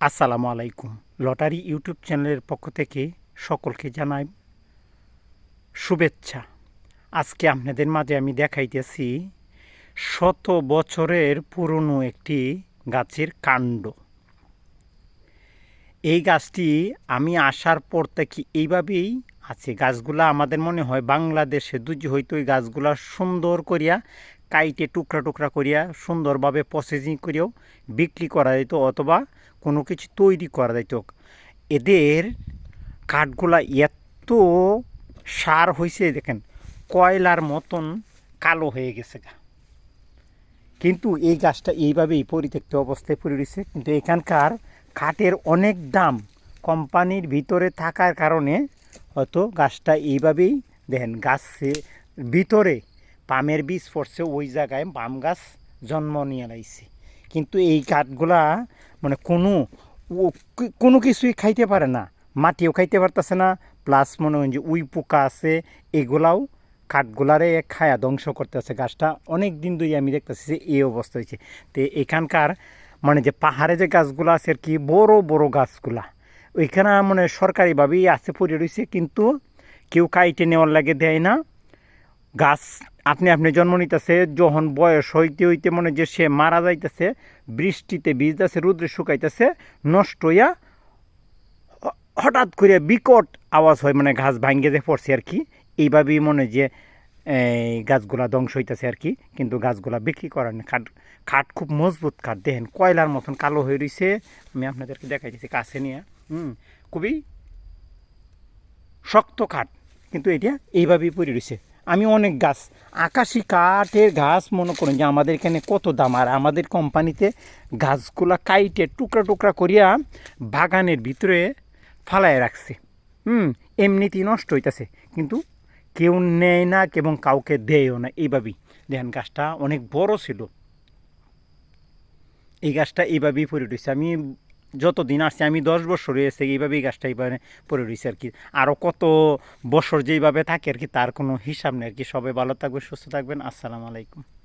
আসসালামু আলাইকুম। Lottery YouTube চ্যানেলের পক্ষ থেকে সকলকে জানাই শুভেচ্ছা। আজকে আপনাদের মাঝে আমি দেখাইতেছি শত বছরের পুরনো একটি গাছের কাণ্ড। এই গাছটি আমি আসার পর থেকে এইভাবেই আছে। গাছগুলা আমাদের মনে হয় বাংলাদেশে দুজি হয়তো এই গাছগুলা সুন্দর করিয়া কাইটে টুকরা টুকরা করিয়া সুন্দরভাবে প্রসেসিং করিয়াও বিক্রি করা যেত অথবা কোনো কিছু তৈরি করা যেত এদের কাঠগুলা এত সার হয়েছে দেখেন, কয়লার মতন কালো হয়ে গেছে গা। কিন্তু এই গাছটা এইভাবেই পরিত্যক্ত অবস্থায় পড়ে রয়েছে। কিন্তু এখানকার কাঠের অনেক দাম কোম্পানির ভিতরে থাকার কারণে হয়তো গাছটা এইভাবেই, দেখেন, গাছের ভিতরে পামের বীজ পড়ছে, ওই জায়গায় পাম গাছ জন্ম নিয়ে লাইছে। কিন্তু এই কাঠগুলা মানে কোনো কোনো কিছুই খাইতে পারে না, মাটিও খাইতে পারতেছে না প্লাস মনে হয় যে উই পোকা আছে, এগুলাও কাঠগুলারে খায়া ধ্বংস করতেছে গাছটা। অনেক দিন ধরে আমি দেখতেছি যে এই অবস্থা হয়েছে। তো এখানকার মানে যে পাহাড়ে যে গাছগুলো আছে আর কি, বড় বড় গাছগুলা, ওইখানে মানে সরকারিভাবেই আছে, পড়ে রয়েছে, কিন্তু কেউ কাইটে নেওয়ার লাগে দেয় না। গাছ আপনি আপনি জন্ম নিতেছে, যখন বয়স হইতে হইতে মনে যে সে মারা যাইতেছে, বৃষ্টিতে ভিজতেছে, রোদ্রে শুকাইতেছে, নষ্ট হইয়া হঠাৎ করে বিকট আওয়াজ হয় মানে ঘাস ভাঙ্গে যে পড়ছে আর কি। এইভাবেই মনে যে, এই গাছগুলা ধ্বংস হইতেছে আর কি। কিন্তু গাছগুলা বিক্রি করার না কাঠ কাঠ খুব মজবুত কাঠ দেখেন, কয়লার মতন কালো হয়ে রয়েছে আমি আপনাদেরকে দেখাইতেছি কাছে নিয়ে। হুম, খুবই শক্ত কাঠ কিন্তু এটা এইভাবেই পড়ে রয়েছে আমি অনেক গাছ, আকাশি কাঠের গাছ মনে করেন যে আমাদের এখানে কত দাম। আর আমাদের কোম্পানিতে গাছগুলা কাইটে টুকরা টুকরা করিয়া বাগানের ভিতরে ফালায় রাখছে। হুম, এমনিতেই নষ্ট হইতাছে। কিন্তু কেউ নেয় না, এবং কাউকে দেয়ও না। এইভাবেই। দেখেন, গাছটা অনেক বড় ছিল। এই গাছটা এইভাবেই পড়ে আমি যতদিন আসছে, আমি দশ বছর হয়েছে এইভাবেই গাছটা এইভাবে পড়ে রয়েছে আর কি। আরও কত বছর যেইভাবে থাকে আর কি, তার কোনো হিসাব নেই আর কি। সবাই ভালো থাকবে সুস্থ থাকবেন। আসসালামু আলাইকুম।